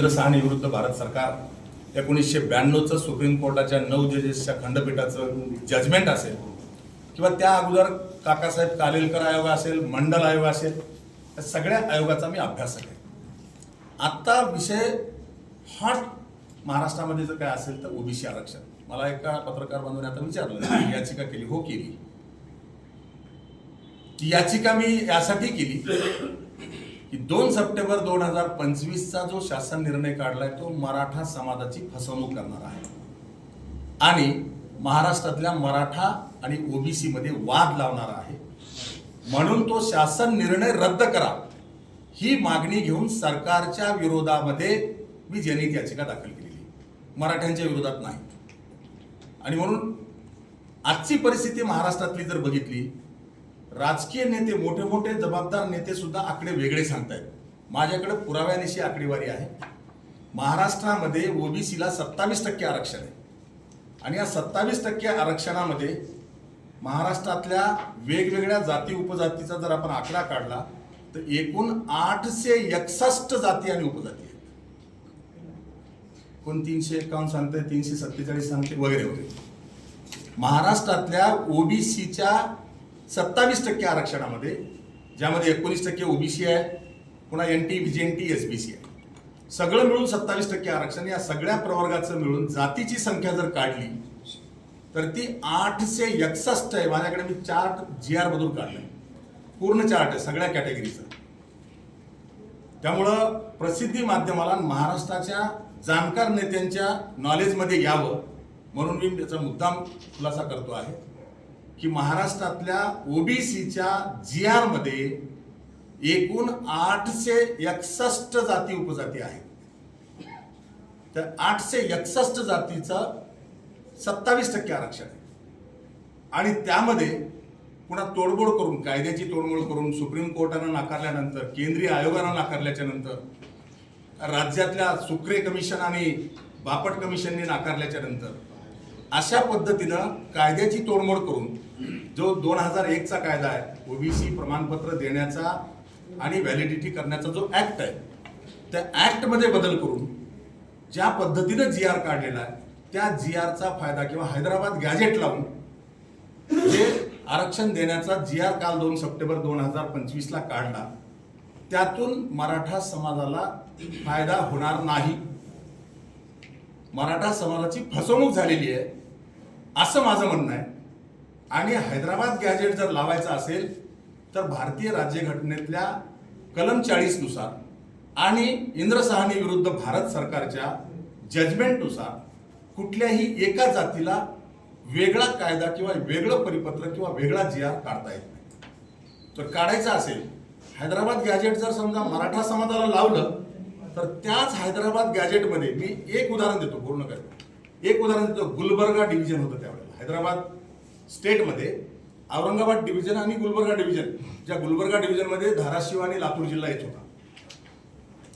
इंद्र सहाने विरुद्ध भारत सरकार. एकोणीसशे ब्याण्णवचं सुप्रीम कोर्टाच्या नऊ जजेसच्या खंडपीठाचं जजमेंट असेल किंवा त्या अगोदर काकासाहेब कालेलकर आयोग असेल मंडल आयोग असेल या सगळ्या आयोगाचा मी अभ्यास आहे. आत्ता विषय हॉट महाराष्ट्रामध्ये जर काय असेल तर ओबीसी आरक्षण. मला एका पत्रकार बांधून आता विचारलं याचिका केली हो केली. ती याचिका मी यासाठी केली की दोन सप्टेंबर दोन हजार पंचवीसचा जो शासन निर्णय काढलाय तो मराठा समाजाची फसवणूक करणार आहे. आणि महाराष्ट्रातल्या मराठा आणि ओबीसी मध्ये वाद लावणार आहे. म्हणून तो शासन निर्णय रद्द करा. ही मागणी घेऊन सरकारच्या विरोधामध्ये मी जनहित याचिका दाखल केलेली मराठ्यांच्या विरोधात नाही. आणि म्हणून आजची परिस्थिती महाराष्ट्रातली जर बघितली राजकीय नेते मोठे मोठे जबाबदार नेते सुद्धा आकडे वेगळे सांगतायत. माझ्याकडे पुराव्यानिशी आकडेवारी आहे. महाराष्ट्रामध्ये ओबीसीला सत्तावीस टक्के आरक्षण आहे. आणि या सत्तावीस टक्के आरक्षणामध्ये महाराष्ट्रातल्या वेगवेगळ्या जाती उपजातीचा जर आपण आकडा काढला तर एकूण आठशे एकसष्ट जाती आणि उपजाती आहेत. कोण तीनशे एकावन्न सांगते तीनशे सत्तेचाळीस सांगते वगैरे वगैरे. महाराष्ट्रातल्या ओबीसीच्या सत्तावीस टक्के आरक्षणामध्ये ज्यामध्ये एकोणीस टक्के ओबीसी आहे पुन्हा N T N T S B C आहे. सगळं मिळून सत्तावीस टक्के आरक्षण या सगळ्या प्रवर्गाचं मिळून जातीची संख्या जर काढली तर ती आठशे एकसष्ट आहे. माझ्याकडे मी चार्ट जी आर मधून आहे पूर्ण चार्ट आहे सगळ्या कॅटेगरीचा. त्यामुळं प्रसिद्धी माध्यमाला महाराष्ट्राच्या जाणकार नेत्यांच्या नॉलेजमध्ये यावं म्हणून मी त्याचा मुद्दाम खुलासा करतो आहे. की महाराष्ट्रातल्या ओबीसीच्या जी आरमध्ये एकूण आठशे एकसष्ट जाती उपजाती आहेत. तर आठशे एकसष्ट जातीचं सत्तावीस टक्के आरक्षण आहे. आणि त्यामध्ये पुन्हा तोडमोड करून कायद्याची तोडमोड करून सुप्रीम कोर्टानं नाकारल्यानंतर केंद्रीय आयोगानं नाकारल्याच्या नंतर राज्यातल्या सुक्रे कमिशन आणि बापट कमिशनने नाकारल्याच्या नंतर अशा पद्धतीनं कायद्याची तोडमोड करून जो दोन हजार एकचा कायदा आहे ओबीसी प्रमाणपत्र देण्याचा आणि व्हॅलिडिटी करण्याचा जो ऍक्ट आहे त्या ऍक्टमध्ये बदल करून ज्या पद्धतीनं जी आर काढलेला आहे त्या जी आरचा फायदा किंवा हैदराबाद गॅजेट लावून जे आरक्षण देण्याचा जी आर काल दोन सप्टेंबर दोन हजार पंचवीसला काढला त्यातून मराठा समाजाला फायदा होणार नाही. मराठा समाजाची फसवणूक झालेली आहे असं माझं म्हणणं आहे. आणि हैदराबाद गॅजेट जर लावायचं असेल तर भारतीय राज्यघटनेतल्या कलम चाळीसनुसार आणि इंद्र साहनी विरुद्ध भारत सरकारच्या जजमेंटनुसार कुठल्याही एका जातीला वेगळा कायदा किंवा वेगळं परिपत्र किंवा वेगळा जी आर काढता येत नाही. तर काढायचं असेल हैदराबाद गॅजेट जर समजा मराठा समाजाला लावलं तर त्याच हैदराबाद गॅजेटमध्ये मी एक उदाहरण देतो पूर्ण काय एक उदाहरण देतो गुलबर्गा डिव्हिजन होतं त्यावेळेला. हैदराबाद स्टेटमध्ये औरंगाबाद डिव्हिजन आणि गुलबर्गा डिव्हिजन ज्या गुलबर्गा डिव्हिजनमध्ये धाराशिव आणि लातूर जिल्हा येत होता.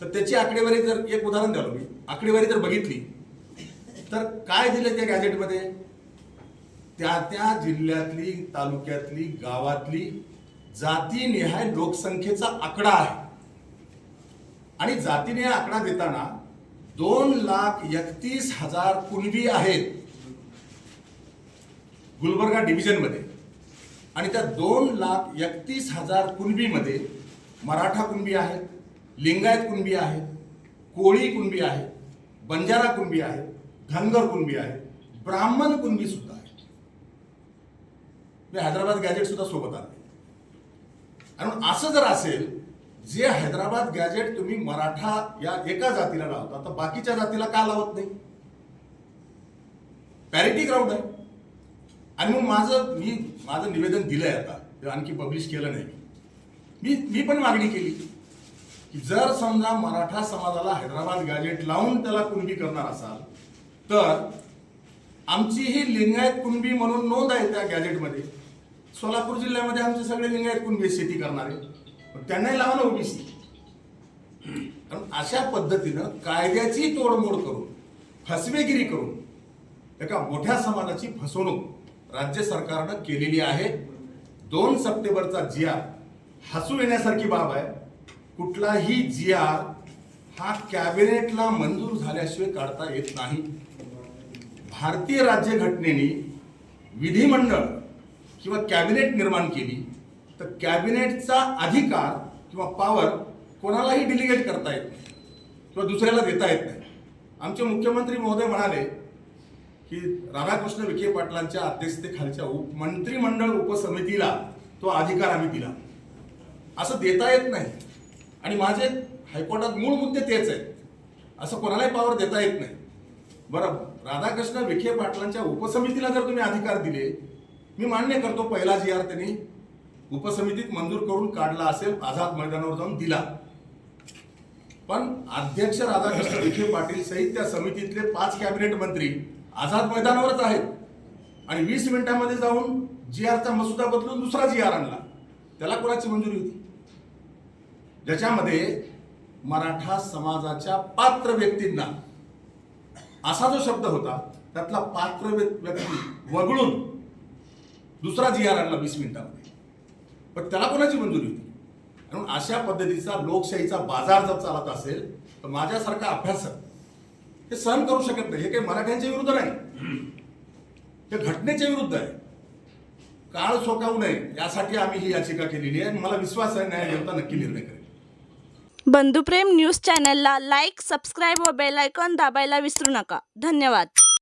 तर त्याची आकडेवारी जर एक उदाहरण द्यालो मी आकडेवारी जर बघितली तर काय दिलं त्या गॅजेटमध्ये त्या त्या जिल्ह्यातली तालुक्यातली गावातली जातीनिहाय लोकसंख्येचा आकडा आहे. आणि जातीने आकडा देताना दोन लाख एकतीस हजार कुणबी आहेत. गुलबर्गा डिव्हिजनमध्ये आणि त्या दोन लाख एकतीस हजार कुणबीमध्ये मराठा कुणबी आहेत लिंगायत कुणबी आहेत कोळी कुणबी आहेत बंजारा कुणबी आहेत धनगर कुणबी आहेत ब्राह्मण कुणबी सुद्धा आहेत. हैदराबाद गॅजेट सुद्धा सोबत आले आणि असं जर असेल जे हैदराबाद गॅजेट तुम्ही मराठा या एका जातीला लावता तर बाकीच्या जातीला का लावत नाही? पॅरिटी ग्राउंड आहे. आणि मग माझं मी माझं निवेदन दिलंय आता ते आणखी पब्लिश केलं नाही. मी मी पण मागणी केली की जर समजा मराठा समाजाला हैदराबाद गॅजेट लावून त्याला कुणबी करणार असाल तर आमची ही लिंगायत कुणबी म्हणून नोंद आहे त्या गॅजेटमध्ये. सोलापूर जिल्ह्यामध्ये आमचे सगळे लिंगायत कुणबी शेती करणारे. त्यांनाही लावा ना ओबीसी कारण अशा पद्धतीनं कायद्याची तोडमोड करून फसवेगिरी करून एका मोठ्या समाजाची फसवणूक राज्य सरकारनं केलेली आहे. दोन सप्टेंबरचा जी आर हसू येण्यासारखी बाब आहे. कुठलाही जी आर हा कॅबिनेटला मंजूर झाल्याशिवाय काढता येत नाही. भारतीय राज्यघटनेने विधिमंडळ किंवा कॅबिनेट निर्माण केली. तर कॅबिनेटचा अधिकार किंवा पॉवर कोणालाही डिलिगेट करता येत नाही किंवा दुसऱ्याला देता येत नाही. आमचे मुख्यमंत्री महोदय म्हणाले की राधाकृष्ण विखे पाटलांच्या अध्यक्षतेखालच्या उप मंत्रिमंडळ उपसमितीला तो अधिकार आम्ही दिला. असं देता येत नाही. आणि माझे हायकोर्टात मूळ मुद्दे तेच आहेत. असं कोणालाही पॉवर देता येत नाही. बरं राधाकृष्ण विखे पाटलांच्या उपसमितीला जर तुम्ही अधिकार दिले मी मान्य करतो पहिला जी आर त्यांनी उपसमितीत मंजूर करून काढला असेल आझाद मैदानावर जाऊन दिला. पण अध्यक्ष राधाकृष्ण विखे पाटील सहित त्या समितीतले पाच कॅबिनेट मंत्री आझाद मैदानावरच आहेत. आणि वीस मिनिटांमध्ये जाऊन जी आरचा मसुदा बदलून दुसरा जी आर आणला. त्याला कोणाची मंजुरी होती? ज्याच्यामध्ये मराठा समाजाच्या पात्र व्यक्तींना असा जो शब्द होता त्यातला पात्र व्यक्ती वगळून दुसरा जी आर आणला वीस मिनिटामध्ये. पण त्याला कोणाची मंजुरी होती? म्हणून अशा पद्धतीचा लोकशाहीचा बाजार जर चालत असेल तर माझ्यासारखा अभ्यासक हे सहन करू शकत नाही. हे काही मराठ्यांच्या विरुद्ध नाही. हे घटनेच्या विरुद्ध आहे. काळ सोकावू नये यासाठी आम्ही ही याचिका केलेली आहे. आणि मला विश्वास आहे न्याय देवता नक्की निर्णय करेल. बंधुप्रेम न्यूज चॅनलला लाईक सबस्क्राईब व बेल आयकॉन दाबायला विसरू नका. धन्यवाद.